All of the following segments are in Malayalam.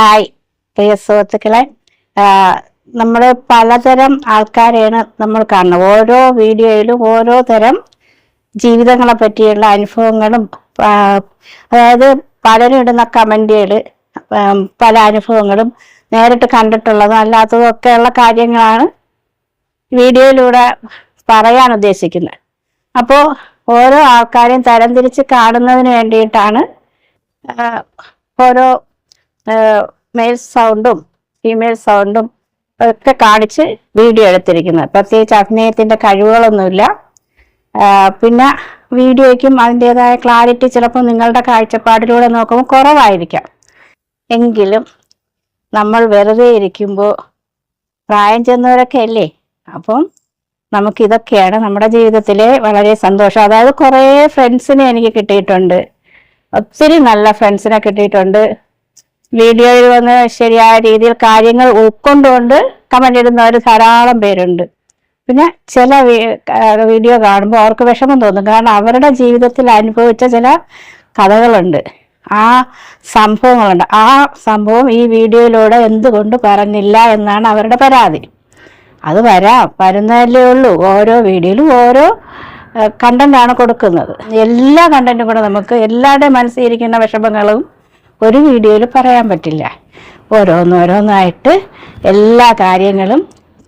ഹായ് പ്രിയ സുഹൃത്തുക്കളെ നമ്മൾ പലതരം ആൾക്കാരെയാണ് നമ്മൾ കാണുന്നത്. ഓരോ വീഡിയോയിലും ഓരോ തരം ജീവിതങ്ങളെ പറ്റിയുള്ള അനുഭവങ്ങളും അതായത് പലരും ഇടുന്ന കമന്റുകൾ പല അനുഭവങ്ങളും നേരിട്ട് കണ്ടിട്ടുള്ളതും. അല്ലാത്തതും ഒക്കെയുള്ള കാര്യങ്ങളാണ് വീഡിയോയിലൂടെ പറയാൻ ഉദ്ദേശിക്കുന്നത്. അപ്പോൾ ഓരോ ആൾക്കാരെയും തരംതിരിച്ച് കാണുന്നതിന് വേണ്ടിയിട്ടാണ് ഓരോ മെയിൽ സൗണ്ടും ഫീമെയിൽ സൗണ്ടും ഒക്കെ കാണിച്ച് വീഡിയോ എടുത്തിരിക്കുന്നത്. പ്രത്യേകിച്ച് അഭിനയത്തിന്റെ കഴിവുകളൊന്നുമില്ല. പിന്നെ വീഡിയോയ്ക്കും അതിന്റെതായ ക്ലാരിറ്റി ചിലപ്പോൾ നിങ്ങളുടെ കാഴ്ചപ്പാടിലൂടെ നോക്കുമ്പോൾ കുറവായിരിക്കാം. എങ്കിലും നമ്മൾ വെറുതെ ഇരിക്കുമ്പോൾ പ്രായം ചെന്നവരൊക്കെ അല്ലേ? അപ്പം നമുക്കിതൊക്കെയാണ് നമ്മുടെ ജീവിതത്തിലെ വളരെ സന്തോഷം. അതായത് കുറേ ഫ്രണ്ട്സിനെ എനിക്ക് കിട്ടിയിട്ടുണ്ട്. ഒത്തിരി നല്ല ഫ്രണ്ട്സിനെ കിട്ടിയിട്ടുണ്ട്. വീഡിയോയിൽ വന്ന് ശരിയായ രീതിയിൽ കാര്യങ്ങൾ ഉൾക്കൊണ്ടുകൊണ്ട് കമന്റ് ഇടുന്നവർ ധാരാളം പേരുണ്ട്. പിന്നെ ചില വീഡിയോ കാണുമ്പോൾ അവർക്ക് വിഷമം തോന്നും. കാരണം അവരുടെ ജീവിതത്തിൽ അനുഭവിച്ച ചില കഥകളുണ്ട്. ആ സംഭവങ്ങളുണ്ട്. ആ സംഭവം ഈ വീഡിയോയിലൂടെ എന്തുകൊണ്ട് പറഞ്ഞില്ല എന്നാണ് അവരുടെ പരാതി. അത് വരാം വരുന്നതല്ലേ ഉള്ളൂ. ഓരോ വീഡിയോയിലും ഓരോ കണ്ടന്റാണ് കൊടുക്കുന്നത്. എല്ലാ കണ്ടന്റും കൂടെ നമുക്ക് എല്ലാവരുടെയും മനസ്സിൽ ഇരിക്കുന്ന വിഷമങ്ങളും ഒരു വീഡിയോയിൽ പറയാൻ പറ്റില്ല. ഓരോന്നോരോന്നായിട്ട് എല്ലാ കാര്യങ്ങളും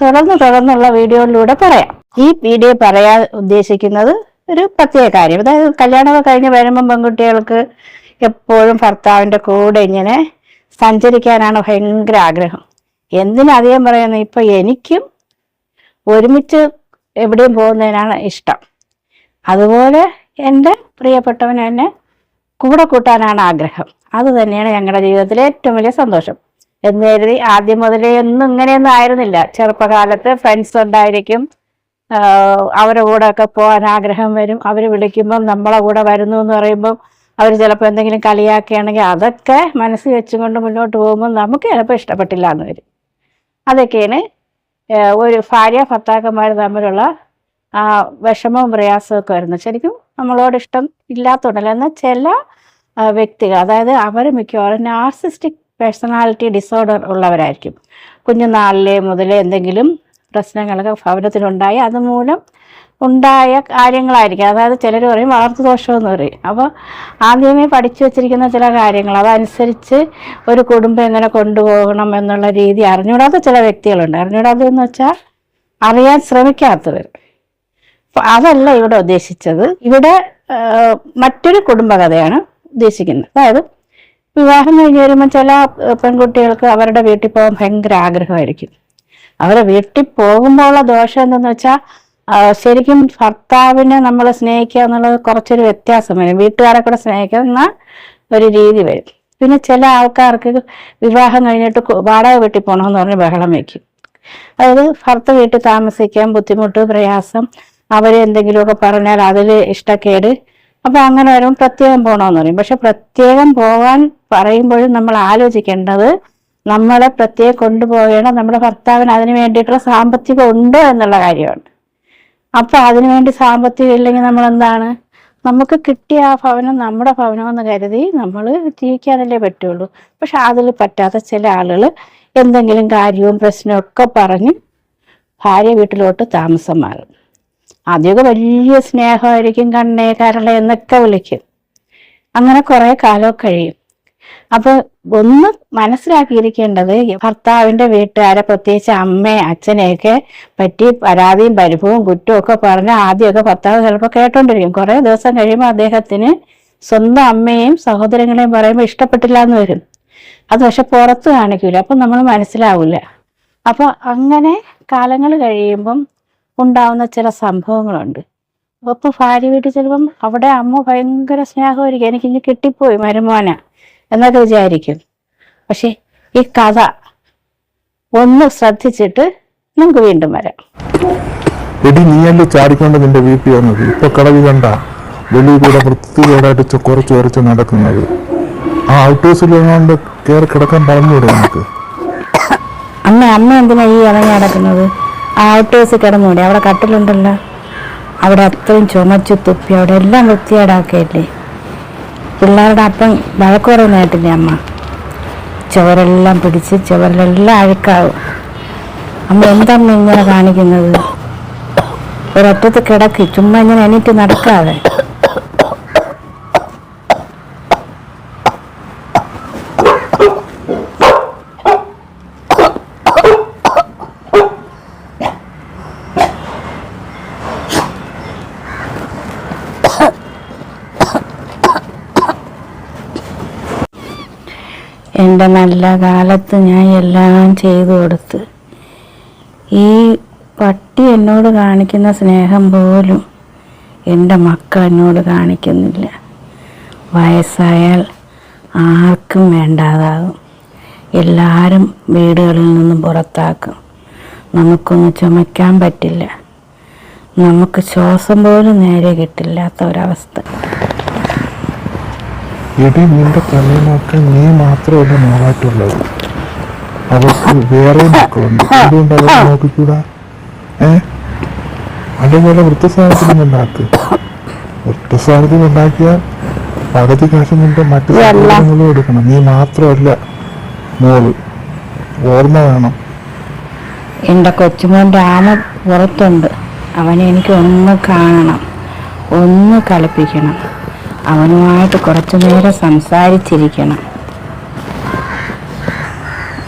തുടർന്ന് തുടർന്നുള്ള വീഡിയോയിലൂടെ പറയാം. ഈ വീഡിയോ പറയാൻ ഉദ്ദേശിക്കുന്നത് ഒരു പ്രത്യേക കാര്യം. അതായത് കല്യാണമൊക്കെ കഴിഞ്ഞ് വരുമ്പം പെൺകുട്ടികൾക്ക് എപ്പോഴും ഭർത്താവിന്റെ കൂടെ ഇങ്ങനെ സഞ്ചരിക്കാനാണ് ഭയങ്കര ആഗ്രഹം. എന്തിനധികം പറയുന്നത്? ഇപ്പം എനിക്കും ഒരുമിച്ച് എവിടെയും പോകുന്നതിനാണ് ഇഷ്ടം. അതുപോലെ എന്റെ പ്രിയപ്പെട്ടവൻ എന്നെ കൂടെ കൂട്ടാനാണ് ആഗ്രഹം. അത് തന്നെയാണ് ഞങ്ങളുടെ ജീവിതത്തിലെ ഏറ്റവും വലിയ സന്തോഷം. എന്ന് കരുതി ആദ്യം മുതലേ ഒന്നും ഇങ്ങനെയൊന്നും ആയിരുന്നില്ല. ചെറുപ്പകാലത്ത് ഫ്രണ്ട്സ് ഉണ്ടായിരിക്കും. അവരുടെ കൂടെ ഒക്കെ പോകാൻ ആഗ്രഹം വരും. അവർ വിളിക്കുമ്പം നമ്മളെ കൂടെ വരുന്നു എന്ന് പറയുമ്പം അവർ ചിലപ്പോൾ എന്തെങ്കിലും കളിയാക്കുകയാണെങ്കിൽ അതൊക്കെ മനസ്സിൽ വെച്ചുകൊണ്ട് മുന്നോട്ട് പോകുമ്പോൾ നമുക്ക് ചിലപ്പോൾ ഇഷ്ടപ്പെട്ടില്ല എന്ന് വരും. അതൊക്കെയാണ് ഒരു ഭാര്യ ഭർത്താക്കന്മാർ തമ്മിലുള്ള ആ വിഷമവും പ്രയാസവും ഒക്കെ വരുന്നത്. ശരിക്കും നമ്മളോട് ഇഷ്ടം ഇല്ലാത്തതുണ്ടല്ലോ എന്നാൽ ചില വ്യക്തികൾ. അതായത് അവർ മിക്കവാറും നാർസിസ്റ്റിക് പേഴ്സണാലിറ്റി ഡിസോർഡർ ഉള്ളവരായിരിക്കും. കുഞ്ഞുനാളിലെ മുതലേ എന്തെങ്കിലും പ്രശ്നങ്ങളൊക്കെ ഭവനത്തിലുണ്ടായി അതുമൂലം ഉണ്ടായ കാര്യങ്ങളായിരിക്കും. അതായത് ചിലർ പറയും വളർത്തു ദോഷമെന്ന് പറയും. അപ്പോൾ ആദ്യമേ പഠിച്ചു വെച്ചിരിക്കുന്ന ചില കാര്യങ്ങൾ അതനുസരിച്ച് ഒരു കുടുംബം എങ്ങനെ കൊണ്ടുപോകണം എന്നുള്ള രീതി അറിഞ്ഞൂടാത്ത ചില വ്യക്തികളുണ്ട്. അറിഞ്ഞൂടാത്തതെന്ന് വെച്ചാൽ അറിയാൻ ശ്രമിക്കാത്തവർ. അപ്പോൾ അതല്ല ഇവിടെ ഉദ്ദേശിച്ചത്. ഇവിടെ മറ്റൊരു കുടുംബകഥയാണ് ഉദ്ദേശിക്കുന്നത്. അതായത് വിവാഹം കഴിഞ്ഞ് വരുമ്പോൾ ചില പെൺകുട്ടികൾക്ക് അവരുടെ വീട്ടിൽ പോകാൻ ഭയങ്കര ആഗ്രഹമായിരിക്കും. അവരെ വീട്ടിൽ പോകുമ്പോഴുള്ള ദോഷം എന്തെന്ന് വെച്ചാൽ ശരിക്കും ഭർത്താവിനെ നമ്മൾ സ്നേഹിക്കുക എന്നുള്ളത് കുറച്ചൊരു വ്യത്യാസം വരും. വീട്ടുകാരെ കൂടെ സ്നേഹിക്കുന്ന ഒരു രീതി വരും. പിന്നെ ചില ആൾക്കാർക്ക് വിവാഹം കഴിഞ്ഞിട്ട് വാടക വീട്ടിൽ പോകണമെന്ന് പറഞ്ഞ് ബഹളം വയ്ക്കും. അതായത് ഭർത്ത വീട്ടിൽ താമസിക്കാൻ ബുദ്ധിമുട്ട് പ്രയാസം അവരെന്തെങ്കിലുമൊക്കെ പറഞ്ഞാൽ അതിൽ ഇഷ്ടക്കേട് അപ്പൊ അങ്ങനെ വരുമ്പോൾ പ്രത്യേകം പോകണമെന്ന് പറയും. പക്ഷെ പ്രത്യേകം പോകാൻ പറയുമ്പോഴും നമ്മൾ ആലോചിക്കേണ്ടത് നമ്മളെ പ്രത്യേകം കൊണ്ടുപോകണം നമ്മുടെ ഭർത്താവിന് അതിന് വേണ്ടിയിട്ടുള്ള സാമ്പത്തികം ഉണ്ടോ എന്നുള്ള കാര്യമാണ്. അപ്പൊ അതിനുവേണ്ടി സാമ്പത്തികം ഇല്ലെങ്കിൽ നമ്മൾ എന്താണ് നമുക്ക് കിട്ടിയ ആ ഭവനം നമ്മുടെ ഭവനമെന്ന് കരുതി നമ്മൾ ജീവിക്കാനല്ലേ പറ്റുള്ളൂ. പക്ഷെ അതിൽ പറ്റാത്ത ചില ആളുകൾ എന്തെങ്കിലും കാര്യവും പ്രശ്നവും ഒക്കെ പറഞ്ഞ് ഭാര്യ വീട്ടിലോട്ട് താമസം മാറും. ആദ്യമൊക്കെ വലിയ സ്നേഹമായിരിക്കും കണ്ണേ കരളെ എന്നൊക്കെ വിളിക്കും. അങ്ങനെ കുറെ കാലമൊക്കെ കഴിയും. അപ്പൊ ഒന്ന് മനസ്സിലാക്കിയിരിക്കേണ്ടത് ഭർത്താവിന്റെ വീട്ടുകാരെ പ്രത്യേകിച്ച് അമ്മയെ അച്ഛനെയൊക്കെ പറ്റി പരാതിയും പരിഭവവും കുറ്റവും ഒക്കെ പറഞ്ഞ് ആദ്യമൊക്കെ ഭർത്താവ് ചിലപ്പോൾ കേട്ടോണ്ടിരിക്കും. കുറെ ദിവസം കഴിയുമ്പോൾ അദ്ദേഹത്തിന് സ്വന്തം അമ്മയെയും സഹോദരങ്ങളെയും പറയുമ്പോൾ ഇഷ്ടപ്പെട്ടില്ല എന്ന് വരും. അത് പക്ഷെ പുറത്ത് കാണിക്കൂല. അപ്പൊ നമ്മൾ മനസ്സിലാവില്ല. അപ്പൊ അങ്ങനെ കാലങ്ങൾ കഴിയുമ്പം ഉണ്ടാവുന്ന ചില സംഭവങ്ങളുണ്ട്. അപ്പൊ ഭാര്യ വീട്ടിൽ ചിലപ്പം അവിടെ അമ്മ ഭയങ്കര സ്നേഹമായിരിക്കും. എനിക്ക് ഇനി കിട്ടിപ്പോയി മരുമോന എന്നൊക്കെ വിചാരിക്കും. പക്ഷെ ഈ കഥ ഒന്ന് ശ്രദ്ധിച്ചിട്ട് നമുക്ക് വീണ്ടും വരാം. എടി നീയല്ലേ ചാടിക്കൊണ്ട് നിന്റെ വീട്ടിൽ വന്നത്? ഇപ്പൊ കടവി കണ്ട വെളിയിൽ കൂടെ വൃത്തികേടായിട്ട് കുറച്ച് വരച്ച് നടക്കുന്നത്. ആ ഔട്ട് ഹൗസിൽ കൊണ്ട് കയറി കിടക്കാൻ പറഞ്ഞുകൂടെ നമുക്ക് അമ്മ അമ്മ എന്തിനാ ഈ ഇറങ്ങി നടക്കുന്നത്? ആ ഔട്ട് ഹൗസിൽ കിടന്നൂടെ. അവിടെ കട്ടിലുണ്ടല്ലോ. അവിടെ അത്രയും ചുമച്ചു തുപ്പി. അവിടെ എല്ലാം വൃത്തിയേടാക്കയല്ലേ പിള്ളേരുടെ അപ്പം വഴക്ക് പറയുന്നതായിട്ടില്ലേ അമ്മ? ചുവരെല്ലാം പിടിച്ച് ചുവരിലെല്ലാം അഴുക്കാവും. അമ്മ എന്തമ്മ ഇങ്ങനെ കാണിക്കുന്നത്? ഒരൊറ്റത്ത് കിടക്കി. ചുമ്മാ ഇങ്ങനെ എണീറ്റ് നടക്കാതെ. എന്റെ നല്ല കാലത്ത് ഞാൻ എല്ലാം ചെയ്തു കൊടുത്ത്. ഈ പട്ടി എന്നോട് കാണിക്കുന്ന സ്നേഹം പോലും എന്റെ മക്കൾ എന്നോട് കാണിക്കുന്നില്ല. വയസ്സായാൽ ആർക്കും വേണ്ടാതാകും. എല്ലാവരും വീടുകളിൽ നിന്നും പുറത്താക്കും. നമുക്കൊന്ന് ചുമയ്ക്കാൻ പറ്റില്ല. നമുക്ക് ശ്വാസം പോലും നേരെ കിട്ടില്ലാത്ത ഒരവസ്ഥ. എടി നിന്റെ തലയിലൊക്കെ നീ മാത്രമല്ല മോളായിട്ടുള്ളത് അവർക്ക് വേറെ മക്കളുണ്ട്. എന്തുകൊണ്ട് അവരെ നോക്കിക്കൂടാ? ഏ? അതുപോലെ വൃത്തസ്ഥാനത്തിനും ഉണ്ടാക്ക്. വൃത്തസ്ഥാനത്തിൽ ഉണ്ടാക്കിയാൽ പകുതി കാശം കൊണ്ട് മറ്റു സാധനങ്ങളും എടുക്കണം. നീ മാത്രമല്ല മോൾ. ഓർമ്മ വേണം. എന്റെ കൊച്ചുമോൻ രാമ പുറത്തുണ്ട്. അവനെ എനിക്ക് ഒന്ന് കാണണം. ഒന്ന് കളിപ്പിക്കണം അവനുമായിട്ട് കുറച്ചു നേരം സംസാരിച്ചിരിക്കണം.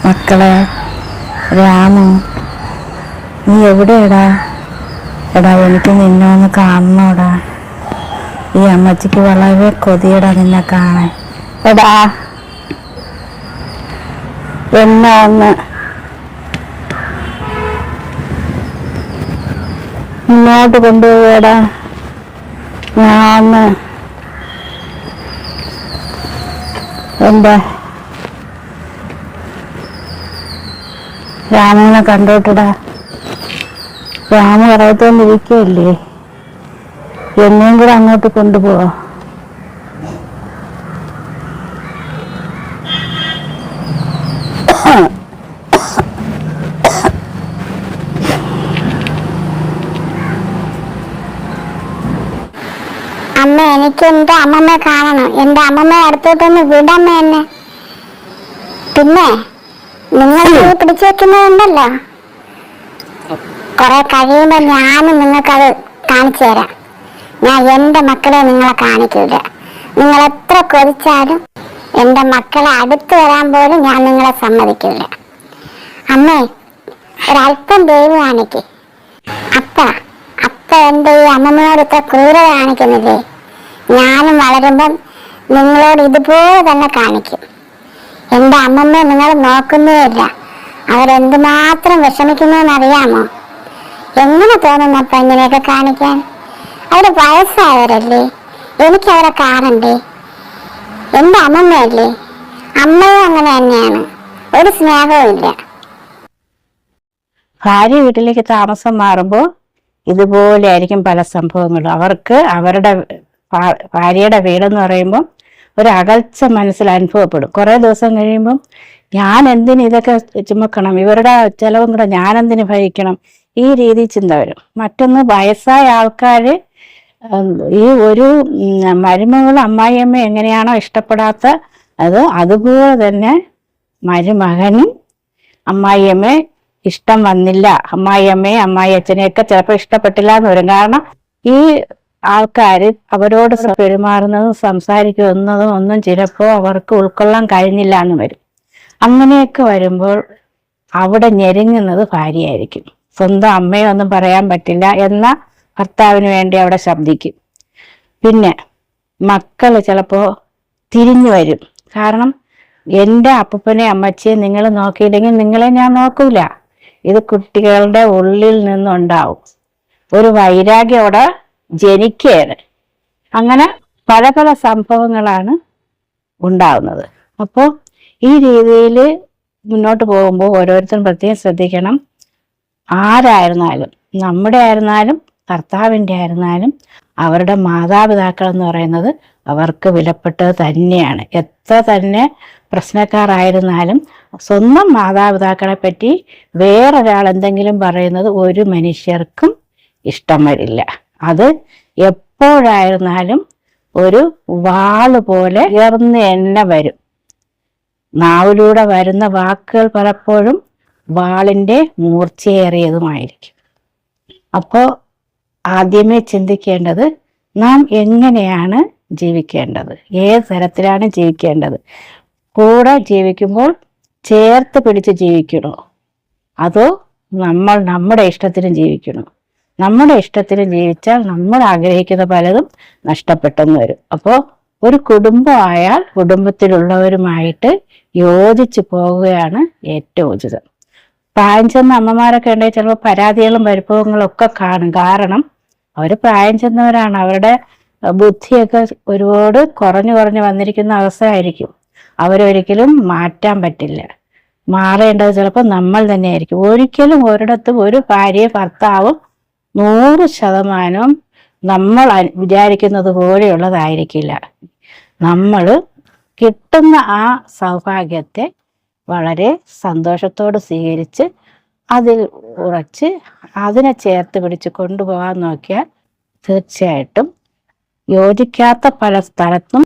മക്കളെ രാമു നീ എവിടെയടാ? എടാ എനിക്ക് നിന്നെ ഒന്ന് കാണണോടാ. ഈ അമ്മച്ചിക്ക് വളരെ കൊതിയടാ നിന്നെ കാണാൻ. എടാ എന്നാന്ന് മുന്നോട്ട് കൊണ്ടുപോയടാ. ഞാൻ എന്താ? രാമനെ കണ്ടോട്ടടാ. രാമ പറയത്തോണ്ടിരിക്കല്ലേ എന്നെയും കൂടെ അങ്ങോട്ട് കൊണ്ടുപോവാ. എനിക്ക് എന്റെ അമ്മമ്മയെ കാണണം. എന്റെ അമ്മമ്മയെ അടുത്തോട്ടൊന്ന് വിടമ്മ എന്നെ. പിന്നെ നിങ്ങൾ ഈ പിടിച്ചു വെക്കുന്നതുണ്ടല്ലോ കുറെ കഴിയുമ്പോ ഞാനും നിങ്ങൾക്കത് കാണിച്ചു തരാം. ഞാൻ എന്റെ മക്കളെ നിങ്ങളെ കാണിക്കില്ല നിങ്ങൾ എത്ര കൊതിച്ചാലും എന്റെ മക്കളെ അടുത്ത് വരാൻ പോലും ഞാൻ നിങ്ങളെ സമ്മതിക്കില്ല അമ്മേ ഒരല്പം ദൈവം കാണിക്ക്. അപ്പ അപ്പ എന്റെ ഈ അമ്മമ്മയോട് ഇത്ര ക്രൂരത കാണിക്കുന്നില്ലേ? ഞാനും വളരുമ്പം നിങ്ങളോട് ഇതുപോലെ തന്നെ കാണിക്കും. എന്റെ അമ്മമ്മ നിങ്ങൾ നോക്കുന്നേയില്ല. അവരെന്തുമാത്രം വിഷമിക്കുന്നു അറിയാമോ എങ്ങനെ തോന്നുന്നപ്പ ഇങ്ങനെയൊക്കെ കാണിക്കാൻ? അവർ വയസ്സായവരല്ലേ? എനിക്ക് അവരെ കാണണ്ടേ? എന്റെ അമ്മമ്മയല്ലേ? അമ്മയും അങ്ങനെ തന്നെയാണ്. ഒരു സ്നേഹവുമില്ല. ഭാര്യ വീട്ടിലേക്ക് താമസം മാറുമ്പോൾ ഇതുപോലെ ആയിരിക്കും പല സംഭവങ്ങളും. അവർക്ക് അവരുടെ ഭാര്യയുടെ വീടെന്ന് പറയുമ്പോൾ ഒരു മനസ്സിൽ അനുഭവപ്പെടും. കുറേ ദിവസം കഴിയുമ്പം ഞാൻ എന്തിന് ഇതൊക്കെ ചുമക്കണം? ഇവരുടെ ചെലവും കൂടെ ഞാൻ എന്തിന് ഭയക്കണം ഈ രീതി ചിന്ത വരും. മറ്റൊന്ന് വയസ്സായ ആൾക്കാർ ഈ ഒരു മരുമകൾ അമ്മായിയമ്മ എങ്ങനെയാണോ ഇഷ്ടപ്പെടാത്ത അത് അതുപോലെ തന്നെ മരുമകനും അമ്മായിയമ്മയെ ഇഷ്ടം വന്നില്ല. അമ്മായിയമ്മയെ അമ്മായി അച്ഛനെയൊക്കെ ചിലപ്പോൾ ഇഷ്ടപ്പെട്ടില്ല എന്ന് വരും. കാരണം ഈ ആൾക്കാർ അവരോട് പെരുമാറുന്നതും സംസാരിക്കുന്നതും ഒന്നും ചിലപ്പോൾ അവർക്ക് ഉൾക്കൊള്ളാൻ കഴിഞ്ഞില്ല എന്ന് വരും. അങ്ങനെയൊക്കെ വരുമ്പോൾ അവിടെ ഞെരുങ്ങുന്നത് ഭാര്യയായിരിക്കും. സ്വന്തം അമ്മയൊന്നും പറയാൻ പറ്റില്ല എന്ന ഭർത്താവിന് വേണ്ടി അവിടെ ശബ്ദിക്കും. പിന്നെ മക്കൾ ചിലപ്പോൾ തിരിഞ്ഞു വരും. കാരണം എന്റെ അപ്പനെ അമ്മച്ചിയെ നിങ്ങൾ നോക്കിയില്ലെങ്കിൽ നിങ്ങളെ ഞാൻ നോക്കൂല. ഇത് കുട്ടികളുടെ ഉള്ളിൽ നിന്നുണ്ടാവും. ഒരു വൈരാഗ്യം അവിടെ ജനിക്കുകയാണ് അങ്ങനെ പല പല സംഭവങ്ങളാണ് ഉണ്ടാവുന്നത്. അപ്പോൾ ഈ രീതിയിൽ മുന്നോട്ട് പോകുമ്പോൾ ഓരോരുത്തരും പ്രത്യേകം ശ്രദ്ധിക്കണം. ആരായിരുന്നാലും നമ്മുടെ ആയിരുന്നാലും കർത്താവിന്റെ ആയിരുന്നാലും അവരുടെ മാതാപിതാക്കൾ എന്ന് പറയുന്നത് അവർക്ക് വിലപ്പെട്ടത് തന്നെയാണ്. എത്ര തന്നെ പ്രശ്നക്കാരായിരുന്നാലും സ്വന്തം മാതാപിതാക്കളെ പറ്റി വേറൊരാൾ എന്തെങ്കിലും പറയുന്നത് ഒരു മനുഷ്യർക്കും ഇഷ്ടം വരില്ല. അത് എപ്പോഴായിരുന്നാലും ഒരു വാൾ പോലെ ഉയർന്ന് തന്നെ വരും. നാവിലൂടെ വരുന്ന വാക്കുകൾ പലപ്പോഴും വാളിന്റെ മൂർച്ചയേറിയതുമായിരിക്കും. അപ്പോൾ ആദ്യമേ ചിന്തിക്കേണ്ടത് നാം എങ്ങനെയാണ് ജീവിക്കേണ്ടത്? ഏത് തരത്തിലാണ് ജീവിക്കേണ്ടത്? കൂടെ ജീവിക്കുമ്പോൾ ചേർത്ത് പിടിച്ച് ജീവിക്കണോ? അതോ നമ്മൾ നമ്മുടെ ഇഷ്ടത്തിന് ജീവിക്കണോ? നമ്മുടെ ഇഷ്ടത്തിന് ജീവിച്ചാൽ നമ്മൾ ആഗ്രഹിക്കുന്ന പലതും നഷ്ടപ്പെട്ടെന്ന് വരും. അപ്പോൾ ഒരു കുടുംബമായാൽ കുടുംബത്തിലുള്ളവരുമായിട്ട് യോജിച്ചു പോവുകയാണ് ഏറ്റവും ഉചിതം. പ്രായം ചെന്ന അമ്മമാരൊക്കെ ഉണ്ടെങ്കിൽ ചിലപ്പോൾ പരാതികളും പരിഭവങ്ങളും ഒക്കെ കാണും. കാരണം അവർ പ്രായം ചെന്നവരാണ്. അവരുടെ ബുദ്ധിയൊക്കെ ഒരുപാട് കുറഞ്ഞു കുറഞ്ഞു വന്നിരിക്കുന്ന അവസ്ഥയായിരിക്കും. അവരൊരിക്കലും മാറ്റാൻ പറ്റില്ല. മാറേണ്ടത് ചിലപ്പോൾ നമ്മൾ തന്നെയായിരിക്കും. ഒരിക്കലും ഒരിടത്തും ഒരു ഭാര്യയും ഭർത്താവും നൂറ് ശതമാനം നമ്മൾ വിചാരിക്കുന്നത് പോലെയുള്ളതായിരിക്കില്ല. നമ്മൾ കിട്ടുന്ന ആ സൗഭാഗ്യത്തെ വളരെ സന്തോഷത്തോട് സ്വീകരിച്ച് അതിൽ ഉറച്ച് അതിനെ ചേർത്ത് പിടിച്ച് കൊണ്ടുപോകാൻ നോക്കിയാൽ തീർച്ചയായിട്ടും യോജിക്കാത്ത പല സ്ഥലത്തും